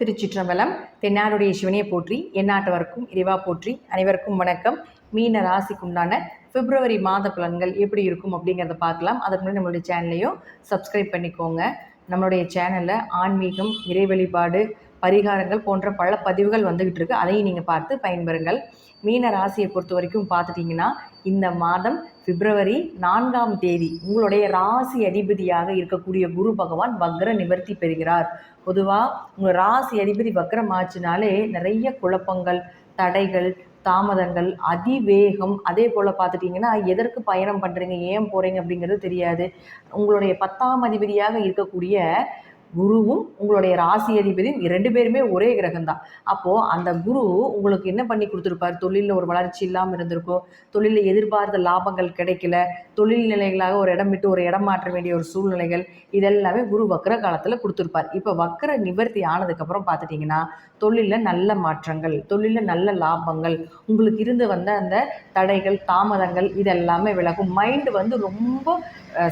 திருச்சிற்றம்பலம் தென்னாடுடைய சிவனையை போற்றி எந்நாட்டவருக்கும் இறைவா போற்றி அனைவருக்கும் வணக்கம். மீன ராசிக்கு உண்டான பிப்ரவரி மாத பலன்கள் எப்படி இருக்கும் அப்படிங்கிறத பார்க்கலாம். அதுக்கு முன்னாடி நம்மளுடைய சேனலையும் சப்ஸ்கிரைப் பண்ணிக்கோங்க. நம்மளுடைய சேனலில் ஆன்மீகம் இறை வழிபாடு பரிகாரங்கள் போன்ற பல பதிவுகள் வந்துகிட்டு இருக்கு. அதையும் நீங்கள் பார்த்து பயன்பெறுங்கள். மீன ராசியை பொறுத்த வரைக்கும் பார்த்துட்டிங்கன்னா இந்த மாதம் பிப்ரவரி நான்காம் தேதி உங்களுடைய ராசி அதிபதியாக இருக்கக்கூடிய குரு பகவான் வக்ர நிவர்த்தி பெறுகிறார். பொதுவாக உங்கள் ராசி அதிபதி வக்ரம் ஆச்சுனாலே நிறைய குழப்பங்கள் தடைகள் தாமதங்கள் அதிவேகம். அதே போல் பார்த்துட்டிங்கன்னா எதற்கு பயணம் பண்ணுறீங்க ஏன் போகிறீங்க அப்படிங்கிறது தெரியாது. உங்களுடைய பத்தாம் அதிபதியாக இருக்கக்கூடிய குருவும் உங்களுடைய ராசி அதிபதியும் ரெண்டு பேருமே ஒரே கிரகம் தான் அப்போது அந்த குரு உங்களுக்கு என்ன பண்ணி கொடுத்துருப்பார்? தொழிலில் ஒரு வளர்ச்சி இல்லாமல் இருந்திருக்கும் தொழிலில் எதிர்பார்த்த லாபங்கள் கிடைக்கல. தொழில் நிலைகளாக ஒரு இடம் விட்டு ஒரு இடம் மாற்ற வேண்டிய ஒரு சூழ்நிலைகள் இதெல்லாமே குரு வக்கர காலத்தில் கொடுத்துருப்பார். இப்போ வக்கர நிவர்த்தி ஆனதுக்கப்புறம் பார்த்துட்டிங்கன்னா தொழிலில் நல்ல மாற்றங்கள் தொழிலில் நல்ல லாபங்கள் உங்களுக்கு இருந்து வந்த அந்த தடைகள் தாமதங்கள் இதெல்லாமே விலகும். மைண்டு வந்து ரொம்ப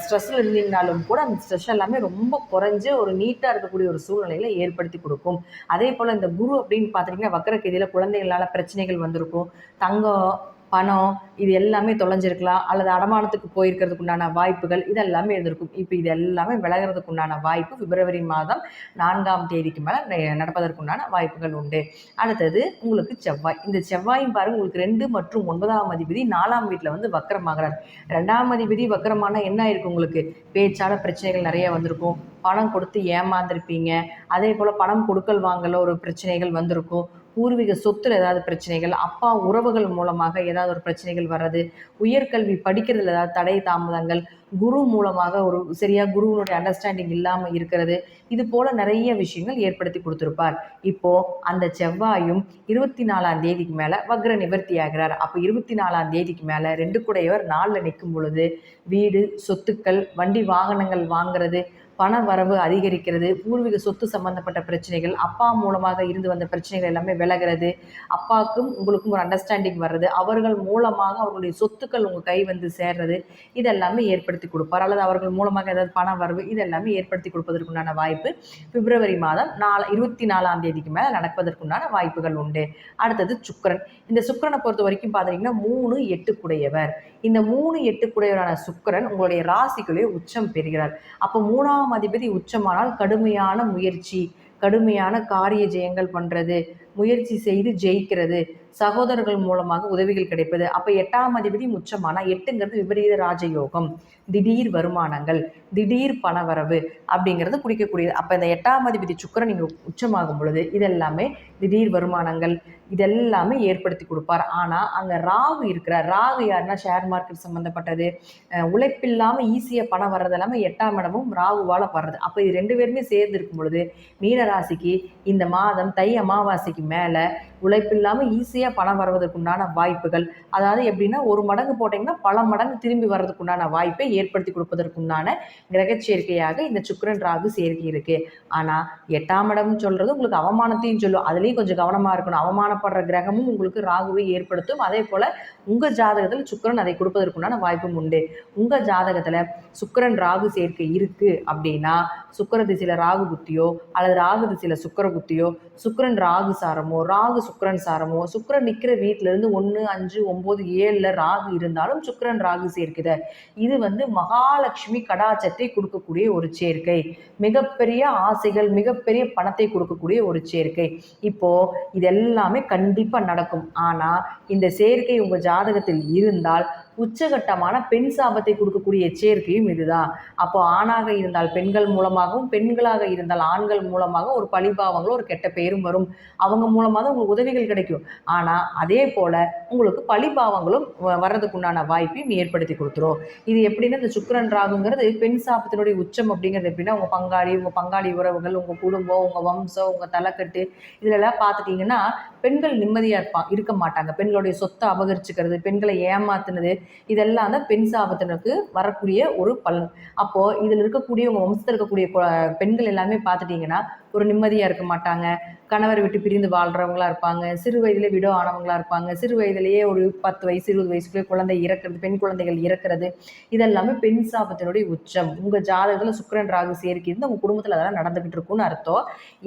ஸ்ட்ரெஸ்ஸில் இருந்தீங்கனாலும் கூட அந்த ஸ்ட்ரெஸ் எல்லாமே ரொம்ப குறைஞ்சு ஒரு நீட்டாக இருக்கக்கூடிய ஒரு சூழ்நிலையில் ஏற்படுத்தி கொடுக்கும். அதே போல் இந்த குரு அப்படின்னு பார்த்தீங்கன்னா வக்கரக்கதியில் குழந்தைகளால் பிரச்சனைகள் வந்திருக்கும். தங்கம் பணம் இது எல்லாமே தொலைஞ்சிருக்கலாம். அல்லது அடமானத்துக்கு போயிருக்கிறதுக்கு உண்டான வாய்ப்புகள் இதெல்லாமே இருந்திருக்கும். இப்போ இது எல்லாமே விலகிறதுக்கு உண்டான வாய்ப்பு பிப்ரவரி மாதம் நான்காம் தேதிக்கு மேலே நடப்பதற்கு உண்டான வாய்ப்புகள் உண்டு. அடுத்தது உங்களுக்கு செவ்வாய். இந்த செவ்வாயும் பாருங்க உங்களுக்கு ரெண்டு மற்றும் ஒன்பதாம் அதிபதி நாலாம் வீட்டில் வந்து வக்கரமாகிறார். ரெண்டாம் அதிபதி வக்கரமான என்ன ஆயிருக்கு உங்களுக்கு? பேச்சால பிரச்சனைகள் நிறைய வந்திருக்கும். பணம் கொடுத்து ஏமாந்துருப்பீங்க. அதே போல் பணம் கொடுக்கல் வாங்கல ஒரு பிரச்சனைகள் வந்திருக்கும். பூர்வீக சொத்தில் ஏதாவது பிரச்சனைகள் அப்பா உறவுகள் மூலமாக ஏதாவது ஒரு பிரச்சனைகள் வர்றது உயர்கல்வி படிக்கிறதுல ஏதாவது தடை தாமதங்கள் குரு மூலமாக ஒரு சரியாக குருவனுடைய அண்டர்ஸ்டாண்டிங் இல்லாமல் இருக்கிறது இது போல நிறைய விஷயங்கள் ஏற்படுத்தி கொடுத்துருப்பார். இப்போ அந்த செவ்வாயும் இருபத்தி நாலாம் தேதிக்கு மேலே வக்ர நிவர்த்தி ஆகிறார். அப்போ இருபத்தி நாலாம் தேதிக்கு மேலே ரெண்டு கூடையவர் நாளில் நிற்கும் பொழுது வீடு சொத்துக்கள் வண்டி வாகனங்கள் வாங்குறது பண வரவு அதிகரிக்கிறது பூர்வீக சொத்து சம்பந்தப்பட்ட பிரச்சனைகள் அப்பா மூலமாக இருந்து வந்த பிரச்சனைகள் எல்லாமே விலகிறது அப்பாவுக்கும் உங்களுக்கும் ஒரு அண்டர்ஸ்டாண்டிங் வர்றது அவர்கள் மூலமாக அவர்களுடைய சொத்துக்கள் உங்கள் கை வந்து சேர்றது இதெல்லாமே ஏற்படுத்தி கொடுப்பார். அல்லது அவர்கள் மூலமாக ஏதாவது பண வரவு இதெல்லாமே ஏற்படுத்தி கொடுப்பதற்குண்டான வாய்ப்பு பிப்ரவரி மாதம் நாலு இருபத்தி நாலாம் தேதிக்கு மேலே நடப்பதற்குண்டான வாய்ப்புகள் உண்டு. அடுத்தது சுக்கரன். இந்த சுக்கரனை பொறுத்த வரைக்கும் பார்த்தீங்கன்னா மூணு எட்டுக்குடையவர். இந்த மூணு எட்டுக்குடையவரான சுக்கரன் உங்களுடைய ராசிகளே உச்சம் பெறுகிறார். அப்போ மூணாம் அதிபதி உச்சமானால் கடுமையான முயற்சி கடுமையான காரிய ஜெயங்கள் பண்ணுறது முயற்சி செய்து ஜெயிக்கிறது. சகோதரர்கள் மூலமாக உதவிகள் கிடைப்பது. அப்போ எட்டாம் அதிபதி உச்சமானால் எட்டுங்கிறது விபரீத ராஜயோகம். திடீர் வருமானங்கள் திடீர் பணவரவு அப்படிங்கிறது குடிக்கக்கூடியது அப்போ இந்த எட்டாம் அதிபதி சுக்கரன் நீங்கள் உச்சமாகும் பொழுது இதெல்லாமே திடீர் வருமானங்கள் இதெல்லாமே ஏற்படுத்தி கொடுப்பார். ஆனால் அங்கே ராகு இருக்கிறார். ராகு யாருன்னா ஷேர் மார்க்கெட் சம்மந்தப்பட்டது உழைப்பில்லாமல் ஈஸியாக பணம் வர்றது எல்லாமே எட்டாம் இடமும் ராகுவால் வர்றது. அப்போ இது ரெண்டு பேருமே சேர்ந்து இருக்கும் பொழுது மீனராசிக்கு இந்த மாதம் தை அமாவாசைக்கு மேலே உழைப்பில்லாமல் ஈஸியாக பணம் வருவதற்குண்டான வாய்ப்புகள். அதாவது எப்படின்னா ஒரு மடங்கு போட்டிங்கன்னா பல மடங்கு திரும்பி வர்றதுக்குண்டான வாய்ப்பை ஏற்படுத்தி கொடுப்பதற்குண்டான கிரக சேர்க்கையாக இந்த சுக்கரன் ராகு சேர்க்கை இருக்குது ஆனால் எட்டாம் இடம்னு சொல்கிறது உங்களுக்கு அவமானத்தையும் சொல்லும். அதுலேயும் கொஞ்சம் கவனமாக இருக்கணும். அவமானப்படுற கிரகமும் உங்களுக்கு ராகுவை ஏற்படுத்தும். அதே போல் உங்கள் ஜாதகத்தில் சுக்கரன் அதை கொடுப்பதற்குண்டான வாய்ப்பும் உண்டு. உங்கள் ஜாதகத்தில் சுக்கரன் ராகு சேர்க்கை இருக்குது அப்படின்னா சுக்கர திசையில் ராகு புத்தியோ அல்லது ராகு திசையில் சுக்கர புத்தியோ சுக்கரன் ராகு சாரமோ ராகு சுக்கரன் சாரமோ சுக்கரன் நிற்கிற வீட்டிலேருந்து ஒன்று அஞ்சு ஒம்பது ஏழில் ராகு இருந்தாலும் சுக்கரன் ராகு சேர்க்குத. இது வந்து மகாலட்சுமி கடாச்சத்தை கொடுக்கக்கூடிய ஒரு சேர்க்கை. மிகப்பெரிய ஆசைகள் மிகப்பெரிய பணத்தை கொடுக்கக்கூடிய ஒரு சேர்க்கை. இப்போ இதெல்லாமே கண்டிப்பாக நடக்கும். ஆனால் இந்த சேர்க்கை உங்கள் ஜாதகத்தில் இருந்தால் உச்சகட்டமான பெண் சாபத்தை கொடுக்கக்கூடிய சேர்க்கையும் இதுதான். அப்போ ஆணாக இருந்தால் பெண்கள் மூலமாகவும் பெண்களாக இருந்தால் ஆண்கள் மூலமாக ஒரு பழிபாவங்களும் ஒரு கெட்ட பெயரும் வரும். அவங்க மூலமாக தான் உங்களுக்கு உதவிகள் கிடைக்கும். ஆனால் அதே போல் உங்களுக்கு பழிபாவங்களும் வர்றதுக்குண்டான வாய்ப்பையும் ஏற்படுத்தி கொடுத்துரும். இது எப்படின்னா இந்த சுக்கரன் ராகுங்கிறது பெண் சாபத்தினுடைய உச்சம் அப்படிங்கிறது எப்படின்னா உங்கள் பங்காளி உங்கள் பங்காளி உறவுகள் உங்கள் குடும்பம் உங்கள் வம்சம் உங்கள் தலைக்கட்டு இதிலெல்லாம் பார்த்துட்டிங்கன்னா பெண்கள் நிம்மதியாக இருப்பா இருக்க மாட்டாங்க. பெண்களுடைய சொத்தை அபகரிச்சுக்கிறது பெண்களை ஏமாத்துனது இதெல்லாம் தான் பெண் சாபத்தினருக்கு வரக்கூடிய ஒரு பலன். அப்போது இதில் இருக்கக்கூடிய உங்கள் வம்சத்தில் இருக்கக்கூடிய பெண்கள் எல்லாமே பார்த்துட்டிங்கன்னா ஒரு நிம்மதியாக இருக்க மாட்டாங்க. கணவர் விட்டு பிரிந்து வாழ்கிறவங்களா இருப்பாங்க. சிறு வயதிலே விடோ ஆனவங்களா இருப்பாங்க. சிறு வயதிலேயே ஒரு பத்து வயசு இருபது வயசுக்குள்ளே குழந்தை இறக்கிறது பெண் குழந்தைகள் இறக்கிறது. இதெல்லாமே பெண் சாபத்தினுடைய உச்சம். உங்கள் ஜாதகத்தில் சுக்கரன் ராகு சேர்க்கை இருந்து உங்கள் குடும்பத்தில் அதெல்லாம் நடந்துகிட்டு இருக்கும்னு அர்த்தம்.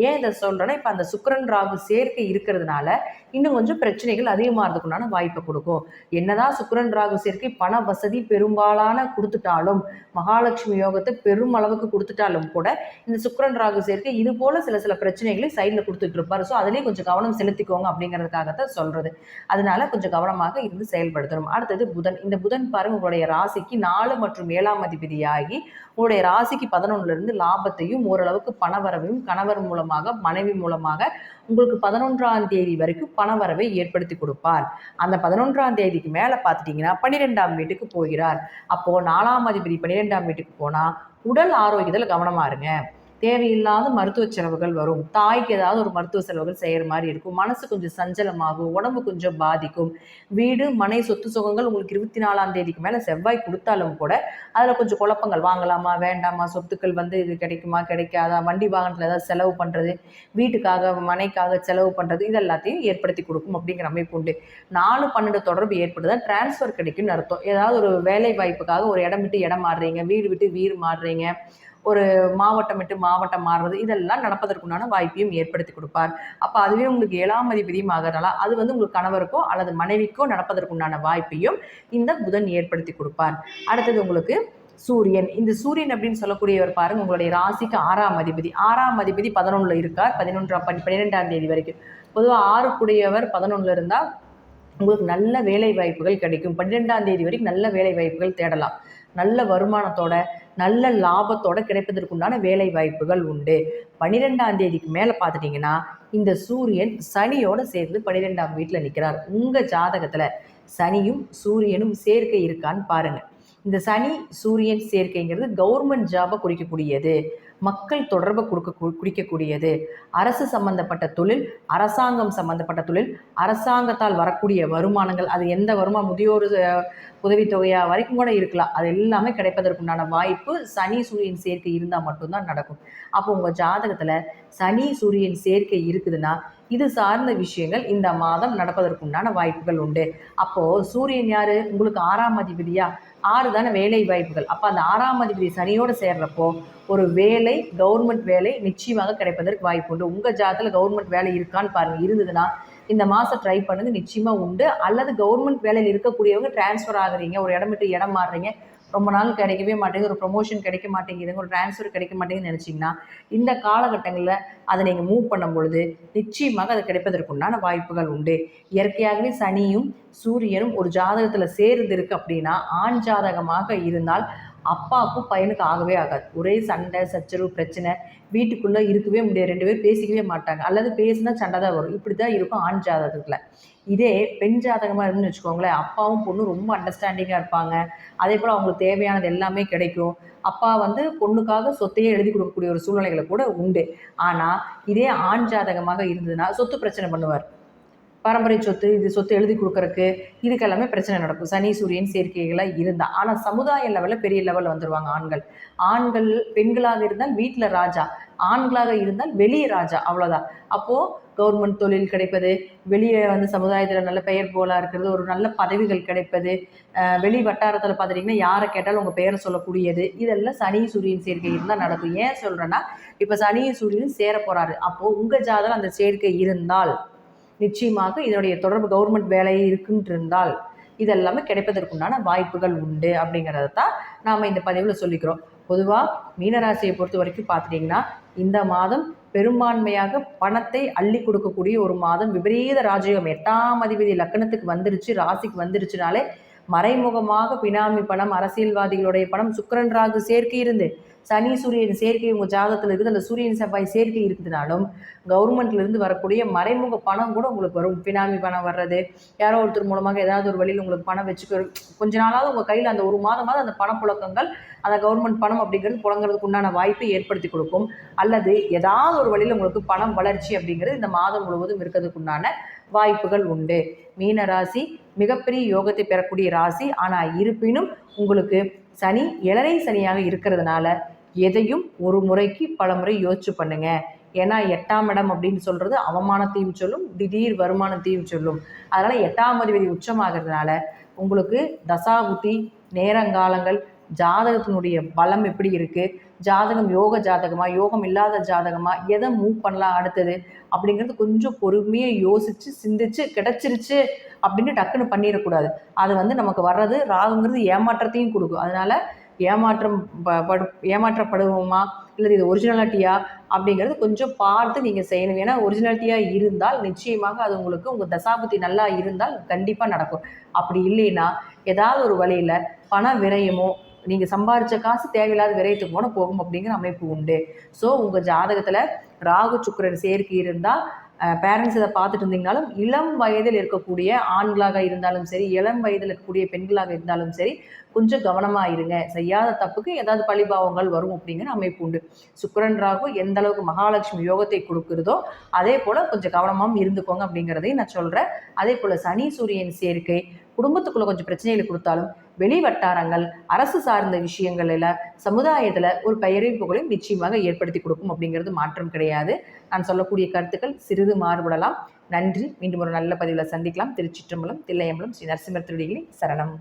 ஏன் இதை சொல்கிறேன்னா இப்போ அந்த சுக்கிரன் ராகு சேர்க்கை இருக்கிறதுனால இன்னும் கொஞ்சம் பிரச்சனைகள் அதிகமாகிறதுக்குண்டான வாய்ப்பை கொடுக்கும். என்னதான் சுக்கரன் ராகு சேர்க்கை பண வசதி பெரும்பாலான கொடுத்துட்டாலும் மகாலட்சுமி யோகத்தை பெரும் அளவுக்கு கொடுத்துட்டாலும் கூட இந்த சுக்கரன் ராகு சேர்க்கை இது போல சில சில பிரச்சனைகளை சைடில் கொடுத்துட்டு இருப்பார். ஸோ அதுலேயும் கொஞ்சம் கவனம் செலுத்திக்கோங்க அப்படிங்கிறதுக்காகத்தான் சொல்றது. அதனால கொஞ்சம் கவனமாக இருந்து செயல்படுத்தணும். அடுத்தது புதன். இந்த புதன் பாருங்க உங்களுடைய ராசிக்கு நாலு மற்றும் ஏழாம் அதிபதியாகி உங்களுடைய ராசிக்கு பதினொன்னுல இருந்து லாபத்தையும் ஓரளவுக்கு பணவரவையும் கணவர் மூலமாக மனைவி மூலமாக உங்களுக்கு பதினொன்றாம் தேதி வரைக்கும் பணவரவை ஏற்படுத்தி கொடுப்பார். அந்த பதினொன்றாம் தேதிக்கு மேலே பார்த்துட்டிங்கன்னா பன்னிரெண்டாம் வீட்டுக்கு போகிறார். அப்போது நாலாம் அதிபதி பன்னிரெண்டாம் வீட்டுக்கு போனால் உடல் ஆரோக்கியத்தில் கவனமாக இருங்க. தேவையில்லாத மருத்துவ செலவுகள் வரும். தாய்க்கு ஏதாவது ஒரு மருத்துவ செலவுகள் செய்கிற மாதிரி இருக்கும். மனசு கொஞ்சம் சஞ்சலமாகும். உடம்பு கொஞ்சம் பாதிக்கும். வீடு மனை சொத்து சுகங்கள் உங்களுக்கு இருபத்தி நாலாம் தேதிக்கு மேலே செவ்வாய் கொடுத்தாலும் கூட அதில் கொஞ்சம் குழப்பங்கள். வாங்கலாமா? வேண்டாமா? சொத்துக்கள் வந்து இது கிடைக்குமா? கிடைக்காதா? வண்டி வாகனத்தில் ஏதாவது செலவு பண்ணுறது வீட்டுக்காக மனைக்காக செலவு பண்ணுறது இது எல்லாத்தையும் ஏற்படுத்தி கொடுக்கும் அப்படிங்கிற அமைப்பு உண்டு. நாலு பன்னெண்டு தொடர்பு ஏற்படுதா? டிரான்ஸ்ஃபர் கிடைக்கும்னு அர்த்தம். ஏதாவது ஒரு வேலை வாய்ப்புக்காக ஒரு இடம் விட்டு இடம் மாறுறீங்க. வீடு விட்டு வீடு மாறுறீங்க. ஒரு மாவட்டம் விட்டு மாவட்டம் மாறுறது இதெல்லாம் நடப்பதற்குண்டான வாய்ப்பையும் ஏற்படுத்தி கொடுப்பார். அப்போ அதுவே உங்களுக்கு ஏழாம் அதிபதியும் ஆகிறனால அது வந்து உங்களுக்கு கணவருக்கோ அல்லது மனைவிக்கோ நடப்பதற்குண்டான வாய்ப்பையும் இந்த புதன் ஏற்படுத்தி கொடுப்பார். அடுத்தது உங்களுக்கு சூரியன். இந்த சூரியன் அப்படின்னு சொல்லக்கூடியவர் பாருங்க உங்களுடைய ராசிக்கு ஆறாம் அதிபதி ஆறாம் அதிபதி பதினொன்றுல இருக்கார். பதினொன்றாம் பன் பன்னிரெண்டாம் தேதி வரைக்கும். பொதுவாக ஆறுக்குடையவர் பதினொன்றுல இருந்தால் உங்களுக்கு நல்ல வேலை வாய்ப்புகள் கிடைக்கும். பன்னிரெண்டாம் தேதி வரைக்கும் நல்ல வேலை வாய்ப்புகள் தேடலாம். நல்ல வருமானத்தோட நல்ல லாபத்தோட கிடைப்பதற்குண்டான வேலை வாய்ப்புகள் உண்டு. பன்னிரெண்டாம் தேதிக்கு மேலே பார்த்துட்டிங்கன்னா இந்த சூரியன் சனியோட சேர்ந்து பன்னிரெண்டாம் வீட்டில் நிற்கிறார் உங்கள் ஜாதகத்தில் சனியும் சூரியனும் சேர்க்கை இருக்கான்னு பாருங்கள் இந்த சனி சூரியன் சேர்க்கைங்கிறது கவர்மெண்ட் ஜாபை குறிக்கக்கூடியது. மக்கள் தொடர்பை கொடுக்க குறிக்கக்கூடியது. அரசு சம்பந்தப்பட்ட தொழில் அரசாங்கம் சம்பந்தப்பட்ட தொழில் அரசாங்கத்தால் வரக்கூடிய வருமானங்கள் அது எந்த வருமானம் முதியோர் உதவித்தொகையா வரைக்கும் கூட இருக்கலாம். அது எல்லாமே கிடைப்பதற்குண்டான வாய்ப்பு சனி சூரியன் சேர்க்கை இருந்தால் மட்டும்தான் நடக்கும். அப்போ உங்கள் ஜாதகத்தில் சனி சூரியன் சேர்க்கை இருக்குதுன்னா இது சார்ந்த விஷயங்கள் இந்த மாதம் நடப்பதற்குண்டான வாய்ப்புகள் உண்டு. அப்போது சூரியன் யாரு? உங்களுக்கு ஆறாம் அதிபதியா? ஆறு தானே வேலை வாய்ப்புகள். அப்போ அந்த ஆறாம் அதிபதி சனியோடு சேர்றப்போ ஒரு வேலை கவர்மெண்ட் வேலை நிச்சயமாக கிடைப்பதற்கு வாய்ப்பு உண்டு. உங்கள் ஜாதத்தில் கவர்மெண்ட் வேலை இருக்கான்னு பாருங்கள் இருந்ததுன்னா இந்த மாதம் ட்ரை பண்ணுங்க நிச்சயமாக உண்டு. அல்லது கவர்மெண்ட் வேலையில் இருக்கக்கூடியவங்க டிரான்ஸ்ஃபர் ஆகுறீங்க ஒரு இடம் விட்டு இடம் மாறுறீங்க ரொம்ப நாள் கிடைக்கவே மாட்டேங்குது ஒரு ப்ரொமோஷன் கிடைக்க மாட்டேங்குதுங்க ஒரு ட்ரான்ஸ்ஃபர் கிடைக்க மாட்டேங்குதுன்னு நினச்சிங்கன்னா இந்த காலகட்டங்களில் அதை நீங்கள் மூவ் பண்ணும் பொழுது நிச்சயமாக அது கிடைப்பதற்குண்டான வாய்ப்புகள் உண்டு. இயற்கையாகவே சனியும் சூரியனும் ஒரு ஜாதகத்தில் சேர்ந்து இருக்கு அப்படின்னா ஆண் ஜாதகமாக இருந்தால் அப்பாவுக்கும் பையனுக்கு ஆகவே ஆகாது. ஒரே சண்டை சச்சரவு பிரச்சனை வீட்டுக்குள்ளே இருக்கவே முடியாது. ரெண்டு பேரும் பேசிக்கவே மாட்டாங்க. அல்லது பேசினா சண்டை தான் வரும். இப்படி தான் இருக்கும் ஆண் ஜாதகத்தில். இதே பெண் ஜாதகமாக இருந்துன்னு வச்சுக்கோங்களேன் அப்பாவும் பொண்ணும் ரொம்ப அண்டர்ஸ்டாண்டிங்காக இருப்பாங்க. அதே போல் அவங்களுக்கு தேவையானது எல்லாமே கிடைக்கும். அப்பா வந்து பொண்ணுக்காக சொத்தையே எழுதி கொடுக்கக்கூடிய ஒரு சூழ்நிலைகளை கூட உண்டு. ஆனால் இதே ஆண் ஜாதகமாக இருந்ததுன்னா சொத்து பிரச்சனை பண்ணுவார். பரம்பரை சொத்து இது சொத்து எழுதி கொடுக்கறக்கு இதுக்கெல்லாமே பிரச்சனை நடக்கும். சனி சூரியன் சேர்க்கைகளாக இருந்தால் ஆனால் சமுதாய லெவலில் பெரிய லெவலில் வந்துடுவாங்க ஆண்கள். ஆண்கள் பெண்களாக இருந்தால் வீட்டில் ராஜா. ஆண்களாக இருந்தால் வெளியே ராஜா. அவ்வளோதான் அப்போது கவர்மெண்ட் தொழில் கிடைப்பது வெளியே வந்து சமுதாயத்தில் நல்ல பெயர் போலாக இருக்கிறது ஒரு நல்ல பதவிகள் கிடைப்பது வெளி வட்டாரத்தில் பார்த்துட்டிங்கன்னா யாரை கேட்டாலும் உங்கள் பெயரை சொல்லக்கூடியது. இதெல்லாம் சனி சூரியன் சேர்க்கை இருந்தால் நடக்கும். ஏன் சொல்கிறேன்னா இப்போ சனி சூரியன் சேர போகிறாரு அப்போது உங்கள் ஜாதகம் அந்த சேர்க்கை இருந்தால் நிச்சயமாக இதனுடைய தொடர்பு கவர்மெண்ட் வேலை இருக்குன்ட்டு இருந்தால் இதெல்லாமே கிடைப்பதற்குண்டான வாய்ப்புகள் உண்டு அப்படிங்கிறத தான் நாம் இந்த பதிவில் சொல்லிக்கிறோம். பொதுவாக மீனராசியை பொறுத்த வரைக்கும் பார்த்துட்டிங்கன்னா இந்த மாதம் பெரும்பான்மையாக பணத்தை அள்ளி கொடுக்கக்கூடிய ஒரு மாதம் விபரீத ராஜயோகம். எட்டாம் அதிபதி லக்கணத்துக்கு வந்துருச்சு ராசிக்கு வந்துருச்சுனாலே மறைமுகமாக பினாமி பணம் அரசியல்வாதிகளுடைய பணம் சுக்கரன் ராகு சேர்க்கை இருந்து சனி சூரியன் சேர்க்கை உங்கள் ஜாதகத்தில் இருக்குது. அந்த சூரியன் செவ்வாய் சேர்க்கை இருக்குதுனாலும் கவர்மெண்ட்லேருந்து வரக்கூடிய மறைமுக பணம் கூட உங்களுக்கு வரும். பினாமி பணம் வர்றது யாரோ ஒருத்தர் மூலமாக ஏதாவது ஒரு வழியில் உங்களுக்கு பணம் வச்சுக்க கொஞ்ச நாளாவது உங்கள் கையில் அந்த ஒரு மாதமாவது அந்த பணப்புழக்கங்கள் அந்த கவர்மெண்ட் பணம் அப்படிங்கிறது புழங்குறதுக்கு உண்டான வாய்ப்பை ஏற்படுத்தி கொடுக்கும். அல்லது ஏதாவது ஒரு வழியில் உங்களுக்கு பணம் வளர்ச்சி அப்படிங்கிறது இந்த மாதம் முழுவதும் இருக்கிறதுக்கு உண்டான வாய்ப்புகள் உண்டு. மீன ராசி மிகப்பெரிய யோகத்தை பெறக்கூடிய ராசி. ஆனால் இருப்பினும் உங்களுக்கு சனி இளநை சனியாக இருக்கிறதுனால எதையும் ஒரு முறைக்கு பல முறை யோசிச்சு பண்ணுங்க. ஏன்னா எட்டாம் இடம் அப்படின்னு சொல்கிறது அவமானத்தையும் சொல்லும் திடீர் வருமானத்தையும் சொல்லும். அதனால் எட்டாம் அதிபதி உச்சமாகிறதுனால உங்களுக்கு தசாபுத்தி நேரங்காலங்கள் ஜாதகத்தினுடைய பலம் எப்படி இருக்குது ஜாதகம் யோக ஜாதகமா? யோகம் இல்லாத ஜாதகமாக எதை மூவ் பண்ணலாம் அடுத்தது? அப்படிங்கிறது கொஞ்சம் பொறுமையாக யோசித்து சிந்திச்சு கிடச்சிருச்சு அப்படின்னு டக்குன்னு பண்ணிடக்கூடாது. அது வந்து நமக்கு வர்றது ராகுங்கிறது ஏமாற்றத்தையும் கொடுக்கும். அதனால ஏமாற்றம் ப- படு ஏமாற்றப்படுவோமா? இல்லை இது ஒரிஜினாலிட்டியா அப்படிங்கிறது கொஞ்சம் பார்த்து நீங்கள் செய்யணும். ஏன்னா ஒரிஜினாலிட்டியாக இருந்தால் நிச்சயமாக அது உங்களுக்கு உங்கள் தசாபுத்தி நல்லா இருந்தால் கண்டிப்பாக நடக்கும். அப்படி இல்லைன்னா ஏதாவது ஒரு வழியில் பண விரயமோ நீங்கள் சம்பாரித்த காசு தேவையில்லாத விரயத்துக்கு போனால் போகும் அப்படிங்கிற அமைப்பு உண்டு. ஸோ உங்கள் ஜாதகத்தில் ராகு சுக்கரன் சேர்க்கை இருந்தால் பேரண்ட்ஸ் இதை பார்த்துட்டு இருந்தீங்கனாலும் இளம் வயதில் இருக்கக்கூடிய ஆண்களாக இருந்தாலும் சரி இளம் வயதில் இருக்கக்கூடிய பெண்களாக இருந்தாலும் சரி கொஞ்சம் கவனமாக இருங்க. செய்யாத தப்புக்கு ஏதாவது பழிபாவங்கள் வரும் அப்படிங்கிற அமைப்பு உண்டு. சுக்கிரன் ராகு எந்த அளவுக்கு மகாலட்சுமி யோகத்தை கொடுக்குறதோ அதே போல் கொஞ்சம் கவனமாகவும் இருந்துக்கோங்க அப்படிங்கிறதையும் நான் சொல்கிறேன் அதே போல் சனி சூரியன் சேர்க்கை குடும்பத்துக்குள்ளே கொஞ்சம் பிரச்சனைகளை கொடுத்தாலும் வெளி வட்டாரங்கள் அரசு சார்ந்த விஷயங்களில் சமுதாயத்தில் ஒரு பெயரை புகழையும் நிச்சயமாக ஏற்படுத்தி கொடுக்கும் அப்படிங்கிறது மாற்றம் கிடையாது. நான் சொல்லக்கூடிய கருத்துக்கள் சிறிது மாறுபடலாம். நன்றி. மீண்டும் ஒரு நல்ல பதிவில் சந்திக்கலாம். திருச்சிற்றம்பலம் தில்லையம்பலம் ஸ்ரீ நரசிம்மர் திருடிகளி சரணம்.